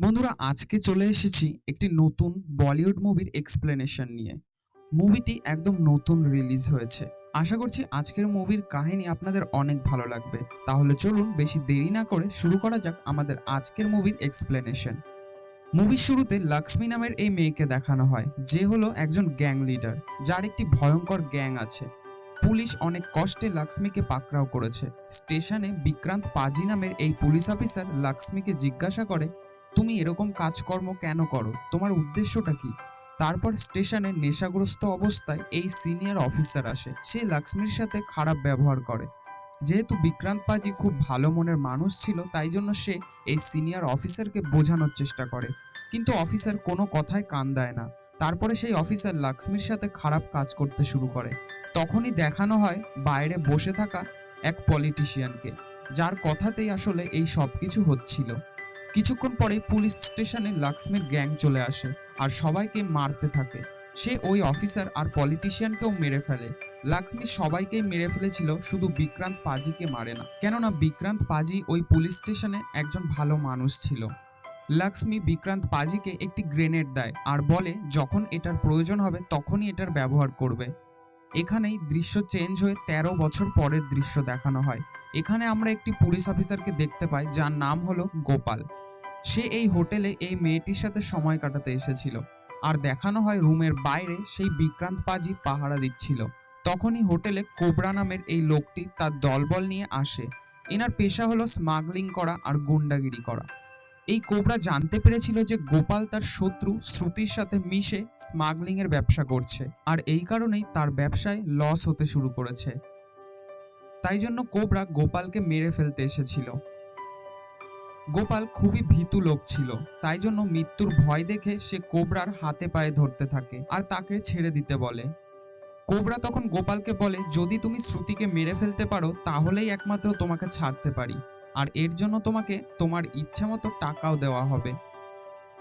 বন্ধুরা, আজকে চলে এসেছি একটি নতুন বলিউড মুভির এক্সপ্লেনেশন নিয়ে। মুভিটি একদম নতুন রিলিজ হয়েছে। আশা করছি আজকের মুভির কাহিনী আপনাদের অনেক ভালো লাগবে। তাহলে চলুন বেশি দেরি না করে শুরু করা যাক আমাদের আজকের মুভির এক্সপ্লেনেশন মুভির শুরুতে লক্ষ্মী নামের এই মেয়েকে দেখানো হয়। যে হলো একজন গ্যাং লিডার যার একটি ভয়ঙ্কর গ্যাং আছে। পুলিশ অনেক কষ্টে লক্ষ্মীকে পাকড়াও করেছে। স্টেশনে বিক্রান্ত পাজি নামের এই পুলিশ অফিসার লক্ষ্মীকে জিজ্ঞাসা করে তুমি এরকম কাজকর্ম কেন করো? তোমার উদ্দেশ্যটা কি? তারপর স্টেশনে নেশাগ্রস্ত অবস্থায় এই সিনিয়র অফিসার আসে। সে লক্ষ্মীর সাথে খারাপ ব্যবহার করে। যেহেতু বিক্রান্ত পাজি খুব ভালো মনের মানুষ ছিল, তাই জন্য সে এই সিনিয়র অফিসারকে বোঝানোর চেষ্টা করে। কিন্তু অফিসার কোনো কথায় কান দেয় না। তারপরে সেই অফিসার লক্ষ্মীর সাথে খারাপ কাজ করতে শুরু করে। তখনই দেখানো হয় বাইরে বসে থাকা এক পলিটিশিয়ানকে, যার কথাতেই আসলে এই সব কিছু হচ্ছিল। কিছুক্ষণ পরে পুলিশ স্টেশনে লক্ষ্মীর গ্যাং চলে আসে আর সবাইকে মারতে থাকে। সে ওই অফিসার আর পলিটিশিয়ানকেও মেরে ফেলে। লক্ষ্মী সবাইকেই মেরে ফেলেছিল, শুধু বিক্রান্ত পাজিকে মারে না। কেননা বিক্রান্ত পাজি ওই পুলিশ স্টেশনে একজন ভালো মানুষ ছিল। লক্ষ্মী বিক্রান্ত পাজিকে একটি গ্রেনেড দেয় আর বলে, যখন এটার প্রয়োজন হবে, তখনই এটার ব্যবহার করবে। এখানেই দৃশ্য চেঞ্জ হয়ে ১৩ বছর পরের দৃশ্য দেখানো হয়। এখানে আমরা একটি পুলিশ অফিসারকে দেখতে পাই, যার নাম হলো গোপাল। সে এই হোটেলে এই মেয়েটির সাথে সময় কাটাতে এসেছিল। আর দেখানো হয় রুমের বাইরে সেই বিক্রান্ত পাজি পাহারা দিচ্ছিল। তখনই হোটেলে কোবরা নামের এই লোকটি তার দলবল নিয়ে আসে। এনার পেশা হলো স্মাগলিং করা আর গুন্ডাগিরি করা। এই কোবরা জানতে পেরেছিল যে গোপাল তার শত্রু শ্রুতির সাথে মিশে স্মাগলিং এর ব্যবসা করছে। আর এই কারণেই তার ব্যবসায় লস হতে শুরু করেছে। তাই জন্য কোবরা গোপালকে মেরে ফেলতে এসেছিল। গোপাল খুবই ভীতু লোক ছিল, তাই জন্য মৃত্যুর ভয় দেখে সে কোবরার হাতে পায়ে ধরতে থাকে আর তাকে ছেড়ে দিতে বলে। কোবরা তখন গোপালকে বলে, যদি তুমি শ্রুতিকে মেরে ফেলতে পারো, তাহলেই একমাত্র তোমাকে ছাড়তে পারি। আর এর জন্য তোমাকে তোমার ইচ্ছা মতো টাকাও দেওয়া হবে।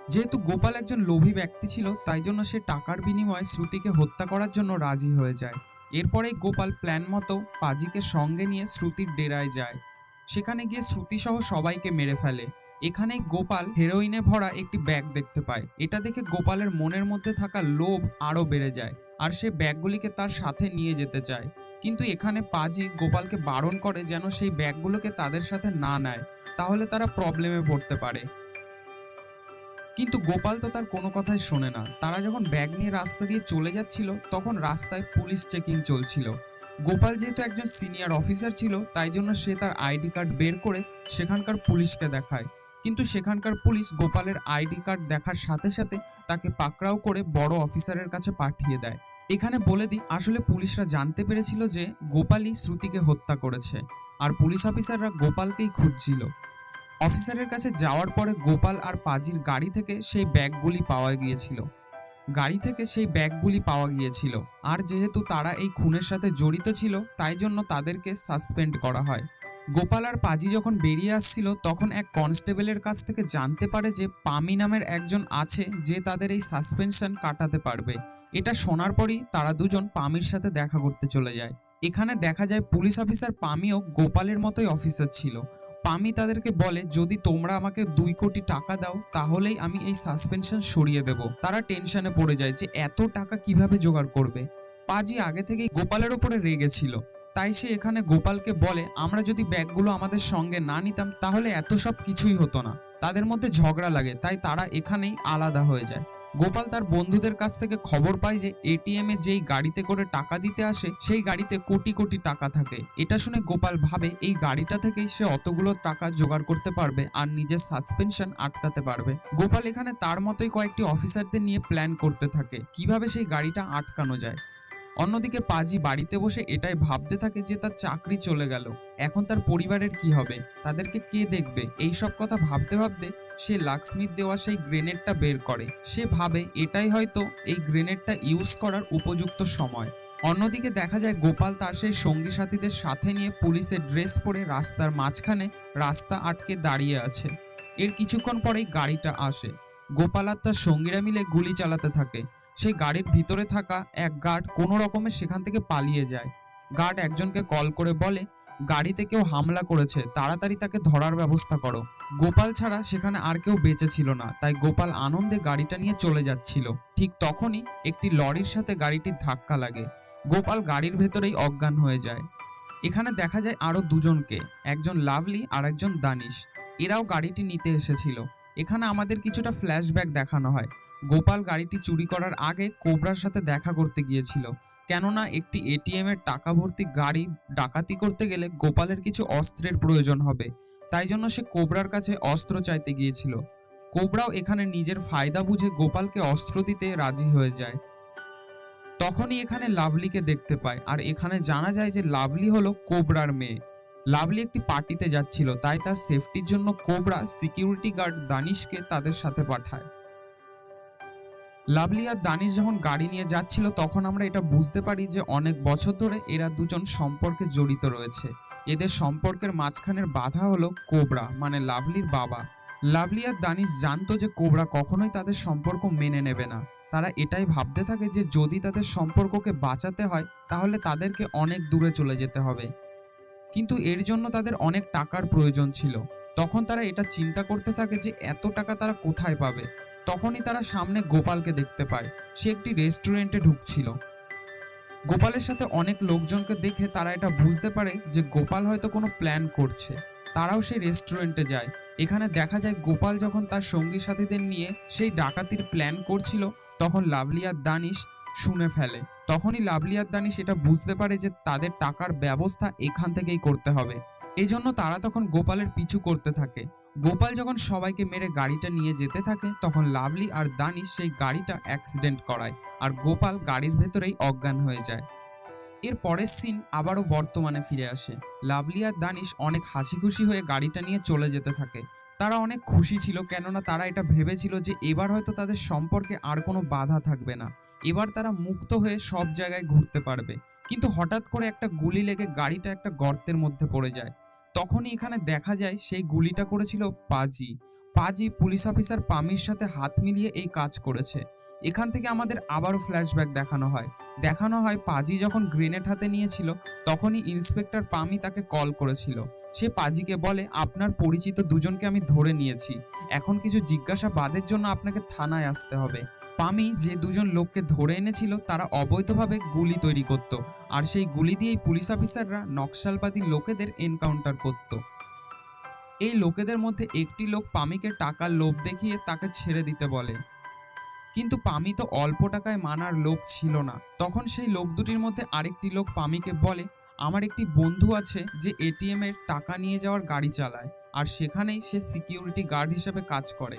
যেহেতু গোপাল একজন লোভী ব্যক্তি ছিল, তাই জন্য সে টাকার বিনিময়ে শ্রুতিকে হত্যা করার জন্য রাজি হয়ে যায়। এরপরেই গোপাল প্ল্যান মতো পাজিকে সঙ্গে নিয়ে শ্রুতির ডেরায় যায়। সেখানে গিয়ে শ্রুতিসহ সবাইকে মেরে ফেলে। এখানেই গোপাল হেরোইনে ভরা একটি ব্যাগ দেখতে পায়। এটা দেখে গোপালের মনের মধ্যে থাকা লোভ আরও বেড়ে যায় আর সে ব্যাগগুলিকে তার সাথে নিয়ে যেতে চায়। কিন্তু এখানে পাজি গোপালকে বারণ করে যেন সেই ব্যাগগুলোকে তাদের সাথে না নেয়, তাহলে তারা প্রবলেমে পড়তে পারে। কিন্তু গোপাল তো তার কোনো কথাই শোনে না। তারা যখন ব্যাগ নিয়ে রাস্তা দিয়ে চলে যাচ্ছিল, তখন রাস্তায় পুলিশ চেকিং চলছিল। গোপাল যেহেতু একজন সিনিয়র অফিসার ছিল, তাই জন্য সে তার আইডি কার্ড বের করে সেখানকার পুলিশকে দেখায়। কিন্তু সেখানকার পুলিশ গোপালের আইডি কার্ড দেখার সাথে সাথে তাকে পাকড়াও করে বড় অফিসারের কাছে পাঠিয়ে দেয়। এখানে বলে দিই, আসলে পুলিশরা জানতে পেরেছিল যে গোপালই শ্রুতিকে হত্যা করেছে, আর পুলিশ অফিসাররা গোপালকেই খুঁজছিল। অফিসারের কাছে যাওয়ার পরে গোপাল আর পাজির গাড়ি থেকে সেই ব্যাগগুলি পাওয়া গিয়েছিল। গাড়ি থেকে সেই ব্যাগগুলি পাওয়া গিয়েছিল। আর যেহেতু তারা এই খুনের সাথে জড়িত ছিল, তাই জন্য তাদেরকে সাসপেন্ড করা হয়। গোপাল আর পাজি যখন বেরিয়ে আসছিল, তখন এক কনস্টেবলের কাছ থেকে জানতে পারে যে পামি নামের একজন আছে যে তাদের এই সাসপেনশন কাটাতে পারবে। এটা শোনার পরই তারা দুজন পামির সাথে দেখা করতে চলে যায়। এখানে দেখা যায় পুলিশ অফিসার পামিও গোপালের মতোই অফিসার ছিল। পামি তাদেরকে বলে, যদি তোমরা আমাকে দুই কোটি টাকা দাও, তাহলেই আমি এই সাসপেনশন সরিয়ে দেব। তারা টেনশনে পড়ে যায় যে, এত টাকা কীভাবে জোগাড় করবে? পাজি আগে থেকেই গোপালের ওপরে রেগেছিল তাই সে এখানে গোপালকে বলে, আমরা যদি ব্যাগগুলো আমাদের সঙ্গে না নিতাম, তাহলে এত সব কিছুই হতো না। তাদের মধ্যে ঝগড়া লাগে, তাই তারা এখানেই আলাদা হয়ে যায়। গোপাল তার বন্ধুদের কাছ থেকে খবর পায় যে এটিএম এ যেই গাড়িতে করে টাকা দিতে আসে, সেই গাড়িতে কোটি কোটি টাকা থাকে। এটা শুনে গোপাল ভাবে এই গাড়িটা থেকেই সে অতগুলো টাকা জোগাড় করতে পারবে আর নিজের সাসপেনশন আটকাতে পারবে। গোপাল এখানে তার মতোই কয়েকটি অফিসারদের নিয়ে প্ল্যান করতে থাকে, কীভাবে সেই গাড়িটা আটকানো যায়। অন্যদিকে পাজি বাড়িতে বসে এটাই ভাবতে থাকে যে তার চাকরি চলে গেল। এখন তার পরিবারের কি হবে? তাদেরকে কে দেখবে? এই সব কথা ভাবতে ভাবতে সে লাক্সমির দেওয়া সেই গ্রেনেডটা বের করে। সে ভাবে এটাই হয়তো এই গ্রেনেডটা ইউজ করার উপযুক্ত সময়। অন্যদিকে দেখা যায় গোপাল তার সেই সঙ্গী সাথীদের সাথে নিয়ে পুলিশের ড্রেস পরে রাস্তার মাঝখানে রাস্তা আটকে দাঁড়িয়ে আছে। এর কিছুক্ষণ পরেই গাড়িটা আসে। গোপাল আর তার সঙ্গীরা মিলে গুলি চালাতে থাকে। সেই গাড়ির ভিতরে থাকা এক গার্ড কোনো রকমে সেখান থেকে পালিয়ে যায়। গার্ড একজনকে কল করে বলে, গাড়িতে কেউ হামলা করেছে, তাড়াতাড়ি তাকে ধরার ব্যবস্থা করো। গোপাল ছাড়া সেখানে আর কেউ বেঁচে ছিল না, তাই গোপাল আনন্দে গাড়িটা নিয়ে চলে যাচ্ছিল। ঠিক তখনই একটি লরির সাথে গাড়িটির ধাক্কা লাগে। গোপাল গাড়ির ভেতরেই অজ্ঞান হয়ে যায়। এখানে দেখা যায় আরও দুজনকে, একজন লাভলি আর একজন দানিশ। এরাও গাড়িটি নিতে এসেছিল। এখানে আমাদের কিছুটা ফ্ল্যাশব্যাক দেখানো হয়। গোপাল গাড়িটি চুরি করার আগে কোবরার সাথে দেখা করতে গিয়েছিল। কেননা একটি এটিএম এর টাকা ভর্তি গাড়ি ডাকাতি করতে গেলে গোপালের কিছু অস্ত্রের প্রয়োজন হবে। তাই জন্য সে কোবরার কাছে অস্ত্র চাইতে গিয়েছিল। কোবরাও এখানে নিজের ফায়দা বুঝে গোপালকে অস্ত্র দিতে রাজি হয়ে যায়। তখনই এখানে লাভলিকে দেখতে পায়। আর এখানে জানা যায় যে লাভলি হলো কোবরার মেয়ে। লাভলি একটি পার্টিতে যাচ্ছিল, তাই তার সেফটির জন্য কোবরা সিকিউরিটি গার্ড দানিশকে তাদের সাথে পাঠায়। লাভলি আর দানিশ যখন গাড়ি নিয়ে যাচ্ছিল, তখন আমরা এটা বুঝতে পারি যে অনেক বছর ধরে এরা দুজন সম্পর্কে জড়িত রয়েছে। এদের সম্পর্কের মাঝখানের বাধা হলো কোবরা মানে লাভলির বাবা। লাভলি আর দানিশ জানতো যে কোবরা কখনোই তাদের সম্পর্ক মেনে নেবে না। তারা এটাই ভাবতে থাকে যে যদি তাদের সম্পর্ককে বাঁচাতে হয়, তাহলে তাদেরকে অনেক দূরে চলে যেতে হবে। কিন্তু এর জন্য তাদের অনেক টাকার প্রয়োজন ছিল। তখন তারা এটা চিন্তা করতে থাকে যে এত টাকা তারা কোথায় পাবে। তখনই তারা সামনে গোপালকে দেখতে পায়। সে একটি রেস্টুরেন্টে ঢুকছিল। গোপালের সাথে অনেক লোকজনকে দেখে তারা এটা বুঝতে পারে যে গোপাল হয়তো কোনো প্ল্যান করছে। তারাও সেই রেস্টুরেন্টে যায়। এখানে দেখা যায় গোপাল যখন তার সঙ্গী সাথীদের নিয়ে সেই ডাকাতির প্ল্যান করছিল, তখন লাভলি আর দানিশ শুনে ফেলে। তখনই লাভলি আর দানিশ এটা বুঝতে পারে যে তাদের টাকার ব্যবস্থা এখান থেকেই করতে হবে। এই জন্য তারা তখন গোপালের পিছু করতে থাকে। গোপাল যখন সবাইকে মেরে গাড়িটা নিয়ে যেতে থাকে, তখন লাভলি আর দানিশ সেই গাড়িটা অ্যাক্সিডেন্ট করায় আর গোপাল গাড়ির ভেতরেই অজ্ঞান হয়ে যায়। এর পরের সিন আবারও বর্তমানে ফিরে আসে। লাভলি আর দানিশ অনেক হাসি খুশি হয়ে গাড়িটা নিয়ে চলে যেতে থাকে। তারা অনেক খুশি ছিল, কেননা তারা এটা ভেবেছিল যে এবার হয়তো তাদের সম্পর্কে আর কোনো বাধা থাকবে না। এবার তারা মুক্ত হয়ে সব জায়গায় ঘুরতে পারবে। কিন্তু হঠাৎ করে একটা গুলি লেগে গাড়িটা একটা গর্তের মধ্যে পড়ে যায়। তখনই এখানে দেখা যায় সেই গুলিটা করেছিল পাজি। পাজি পুলিশ অফিসার পামির সাথে হাত মিলিয়ে এই কাজ করেছে। এখান থেকে আমাদের আবারও ফ্ল্যাশব্যাক দেখানো হয়। দেখানো হয় পাজি যখন গ্রেনেড হাতে নিয়েছিল, তখনই ইন্সপেক্টর পামি তাকে কল করেছিল। সে পাজিকে বলে, আপনার পরিচিত দুজনকে আমি ধরে নিয়েছি। এখন কিছু জিজ্ঞাসাবাদের জন্য আপনাকে থানায় আসতে হবে। পামি যে দুজন লোককে ধরে এনেছিল, তারা অবৈধভাবে গুলি তৈরি করত। আর সেই গুলি দিয়েই পুলিশ অফিসাররা নকশালবাদী লোকেদের এনকাউন্টার করত। এই লোকেদের মধ্যে একটি লোক পামিকে টাকার লোভ দেখিয়ে তাকে ছেড়ে দিতে বলে। কিন্তু পামি তো অল্প টাকায় মানার লোক ছিল না। তখন সেই লোক দুটির মধ্যে আরেকটি লোক পামিকে বলে, আমার একটি বন্ধু আছে যে এটিএম এর টাকা নিয়ে যাওয়ার গাড়ি চালায়, আর সেখানেই সে সিকিউরিটি গার্ড হিসেবে কাজ করে।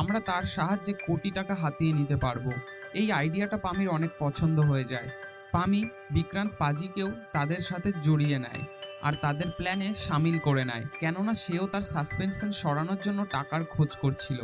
আমরা তার সাহায্যে কোটি টাকা হাতিয়ে নিতে পারব। এই আইডিয়াটা পামির অনেক পছন্দ হয়ে যায়। পামি, বিক্রান্ত পাজিকেও তাদের সাথে জড়িয়ে নেয় আর তাদের প্ল্যানে সামিল করে নেয়, কেননা সেও তার সাসপেনশন সরানোর জন্য টাকার খোঁজ করছিল।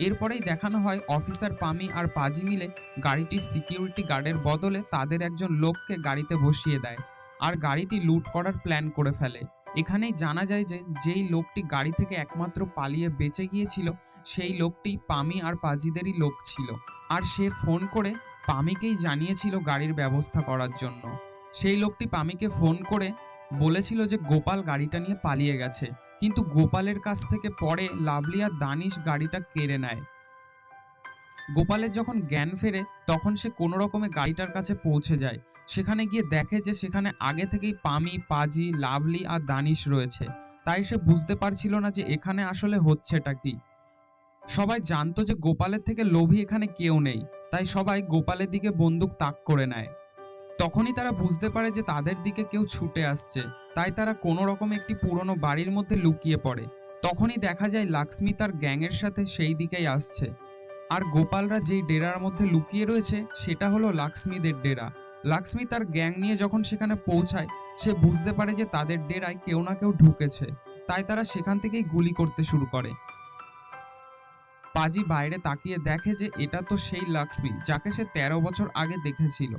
এরপরেই দেখানো হয় অফিসার পামি আর পাজি মিলে গাড়িটির সিকিউরিটি গার্ডের বদলে তাদের একজন লোককে গাড়িতে বসিয়ে দেয় আর গাড়িটি লুট করার প্ল্যান করে ফেলে। এখানেই জানা যায় যে, যেই লোকটি গাড়ি থেকে একমাত্র পালিয়ে বেঁচে গিয়েছিল, সেই লোকটি পামি আর পাজিদেরই লোক ছিল। আর সে ফোন করে পামিকেই জানিয়েছিল গাড়ির ব্যবস্থা করার জন্য। সেই লোকটি পামিকে ফোন করে বলেছিল যে গোপাল গাড়িটা নিয়ে পালিয়ে গেছে, কিন্তু গোপালের কাছ থেকে পরে লাভলি আর দানিশ গাড়িটা কেড়ে নেয়। গোপালের যখন জ্ঞান ফেরে, তখন সে কোনো রকমে গাড়িটার কাছে পৌঁছে যায়। সেখানে গিয়ে দেখে যে সেখানে আগে থেকেই পামি, পাজি, লাভলি আর দানিশ রয়েছে। তাই সে বুঝতে পারছিল না যে এখানে আসলে হচ্ছেটা কি। সবাই জানতো যে গোপালের থেকে লোভী এখানে কেউ নেই। তাই সবাই গোপালের দিকে বন্দুক তাক করে নেয়। তখনই তারা বুঝতে পারে যে তাদের দিকে কেউ ছুটে আসছে। তাই তারা কোনো রকম একটি পুরনো বাড়ির মধ্যে লুকিয়ে পড়ে। তখনই দেখা যায় লাক্সমি তার গ্যাংয়ের সাথে সেই দিকেই আসছে। আর গোপালরা যেই ডেরার মধ্যে লুকিয়ে রয়েছে, সেটা হলো লাক্সমিদের ডেরা। লাক্সমি তার গ্যাং নিয়ে যখন সেখানে পৌঁছায়, সে বুঝতে পারে যে তাদের ডেরায় কেউ না কেউ ঢুকেছে। তাই তারা সেখান থেকেই গুলি করতে শুরু করে। পাজি বাইরে তাকিয়ে দেখে যে এটা তো সেই লাক্সমি যাকে সে তেরো বছর আগে দেখেছিল।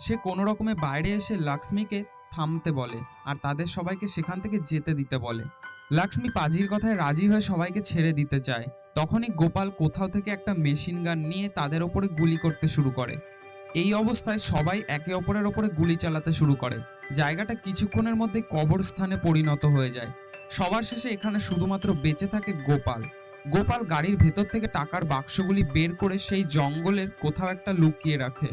সে কোনো রকমে বাইরে এসে লাক্সমিকে থামতে বলে আর তাদের সবাইকে সেখান থেকে যেতে দিতে বলে। লাক্সমি পাজির কথায় রাজি হয়ে সবাইকে ছেড়ে দিতে চায় তখনই গোপাল কোথাও থেকে একটা মেশিন গান নিয়ে তাদের ওপরে গুলি করতে শুরু করে। এই অবস্থায় সবাই একে অপরের ওপরে গুলি চালাতে শুরু করে। জায়গাটা কিছুক্ষণের মধ্যে কবরস্থানে পরিণত হয়ে যায়। সবার শেষে এখানে শুধুমাত্র বেঁচে থাকে গোপাল। গোপাল গাড়ির ভেতর থেকে টাকার বাক্সগুলি বের করে সেই জঙ্গলের কোথাও একটা লুকিয়ে রাখে।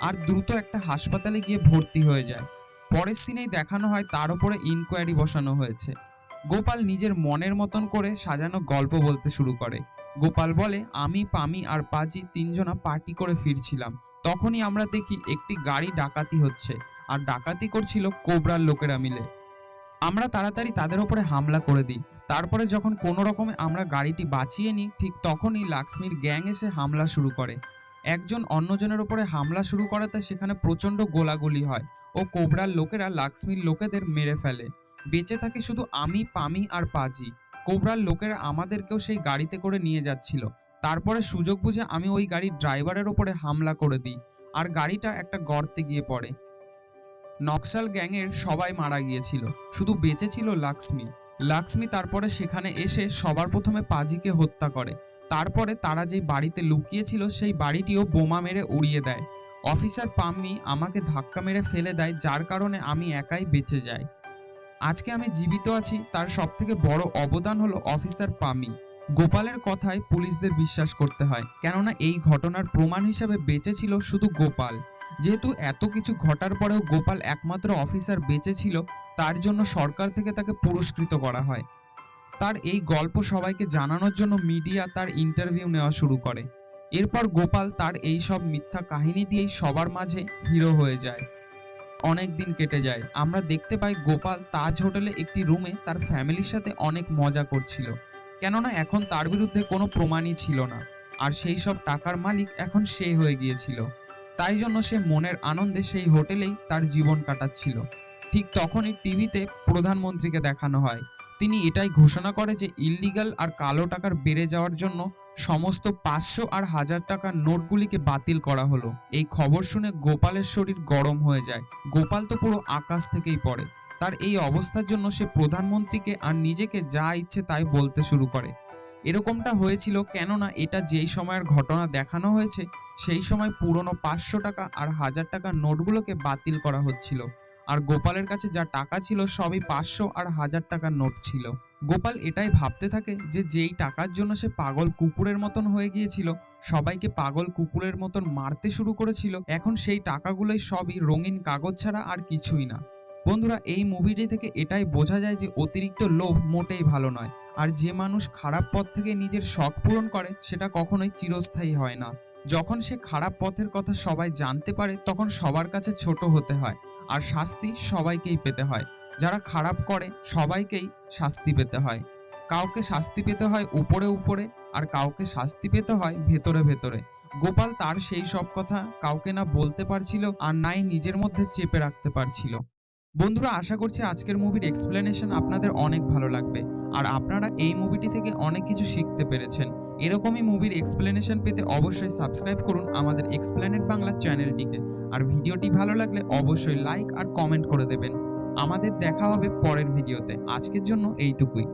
আর দ্রুত একটা হাসপাতালে গিয়ে ভর্তি হয়ে যায়। পরের সিনেই দেখানো হয় তার উপরে ইনকোয়ারি বসানো হয়েছে। গোপাল নিজের মনের মতন করে সাজানো গল্প বলতে শুরু করে। গোপাল বলে, আমি, পামি আর পাজি তিনজনা পার্টি করে ফিরছিলাম। তখনই আমরা দেখি একটি গাড়ি ডাকাতি হচ্ছে আর ডাকাতি করছিল কোবরার লোকেরা মিলে। আমরা তাড়াতাড়ি তাদের ওপরে হামলা করে দিই। তারপরে যখন কোনো রকমে আমরা গাড়িটি বাঁচিয়ে নিই, ঠিক তখনই লাক্সমির গ্যাং এসে হামলা শুরু করে। একজন অন্যজনের ওপরে হামলা শুরু করাতে সেখানে প্রচণ্ড গোলাগুলি হয় ও কোবরার লোকেরা লাক্সমির লোকেদের মেরে ফেলে। বেঁচে থাকে শুধু আমি, পামি আর পাজি। কোবরার লোকেরা আমাদেরকেও সেই গাড়িতে করে নিয়ে যাচ্ছিল। তারপরে সুযোগ বুঝে আমি ওই গাড়ির ড্রাইভারের ওপরে হামলা করে দিই আর গাড়িটা একটা গর্তে গিয়ে পড়ে। নকশাল গ্যাংয়ের সবাই মারা গিয়েছিল। শুধু বেঁচে ছিল লাক্সমি। লাক্সমি তারপরে সেখানে এসে সবার প্রথমে পাজিকে হত্যা করে। তারপরে তারা যেই বাড়িতে লুকিয়েছিল, সেই বাড়িটিও বোমা মেরে উড়িয়ে দেয়। অফিসার পাম্মি আমাকে ধাক্কা মেরে ফেলে দেয়, যার কারণে আমি একাই বেঁচে যাই। আজকে আমি জীবিত আছি, তার সবথেকে বড় অবদান হলো অফিসার পামি গোপালের কথায় পুলিশদের বিশ্বাস করতে হয়, কেননা এই ঘটনার প্রমাণ হিসাবে বেঁচে ছিল শুধু গোপাল। যেহেতু এত কিছু ঘটার পরেও গোপাল একমাত্র অফিসার বেঁচে ছিল, তার জন্য সরকার থেকে তাকে পুরস্কৃত করা হয়। তার এই গল্প সবাইকে জানানোর জন্য মিডিয়া তার ইন্টারভিউ নেওয়া শুরু করে। এরপর গোপাল তার এই সব মিথ্যা কাহিনী দিয়েই সবার মাঝে হিরো হয়ে যায়। অনেক দিন কেটে যায়। আমরা দেখতে পাই গোপাল তাজ হোটেলে একটি রুমে তার ফ্যামিলির সাথে অনেক মজা করছিল। কেননা এখন তার বিরুদ্ধে কোনো প্রমাণই ছিল না। আর সেই সব টাকার মালিক এখন সে হয়ে গিয়েছিল। তাই জন্য সে মনের আনন্দে সেই হোটেলেই তার জীবন কাটাচ্ছিল। ঠিক তখনই টিভিতে প্রধানমন্ত্রীকে দেখানো হয়। তিনি এটাই ঘোষণা করে যে ইল্লিগাল আর কালো টাকার বেড়ে যাওয়ার জন্য সমস্ত পাঁচশো আর হাজার টাকার নোটগুলিকে বাতিল করা হলো। এই খবর শুনে গোপালের শরীর গরম হয়ে যায়। গোপাল তো পুরো আকাশ থেকেই পড়ে। তার এই অবস্থার জন্য সে প্রধানমন্ত্রীকে আর নিজেকে যা ইচ্ছে তাই বলতে শুরু করে। এরকমটা হয়েছিল কেননা এটা যেই সময়ের ঘটনা দেখানো হয়েছে, সেই সময় পুরনো পাঁচশো টাকা আর হাজার টাকার নোটগুলোকে বাতিল করা হচ্ছিল। আর গোপালের কাছে যা টাকা ছিল সবই পাঁচশো আর হাজার টাকার নোট ছিল। গোপাল এটাই ভাবতে থাকে যে যেই টাকার জন্য সে পাগল কুকুরের মতন হয়ে গিয়েছিল, সবাইকে পাগল কুকুরের মতন মারতে শুরু করেছিল, এখন সেই টাকাগুলোই সবই রঙিন কাগজ ছাড়া আর কিছুই না। বন্ধুরা, এই মুভিটি থেকে এটাই বোঝা যায় যে অতিরিক্ত লোভ মোটেই ভালো নয়। আর যে মানুষ খারাপ পথ থেকে নিজের শখ পূরণ করে, সেটা কখনোই চিরস্থায়ী হয় না। যখন সে খারাপ পথের কথা সবাই জানতে পারে, তখন সবার কাছে ছোট হতে হয় আর শাস্তি সবাইকেই পেতে হয়। যারা খারাপ করে, সবাইকেই শাস্তি পেতে হয়। কাউকে শাস্তি পেতে হয় উপরে উপরে আর কাউকে শাস্তি পেতে হয় ভেতরে ভেতরে। গোপাল তার সেই সব কথা কাউকে না বলতে পারছিল আর নাই নিজের মধ্যে চেপে রাখতে পারছিল। বন্ধুরা, আশা করছি আজকের মুভির এক্সপ্লেনেশন আপনাদের অনেক ভালো লাগবে। আর আপনারা এই মুভিটি থেকে অনেক কিছু শিখতে পেরেছেন। এরকমই মুভির এক্সপ্লেনেশন পেতে অবশ্যই সাবস্ক্রাইব করুন আমাদের এক্সপ্লেনেট বাংলা চ্যানেলটিকে আর ভিডিওটি ভালো লাগলে অবশ্যই লাইক আর কমেন্ট করে দেবেন। আমাদের দেখা হবে পরের ভিডিওতে আজকের জন্য এইটুকুই।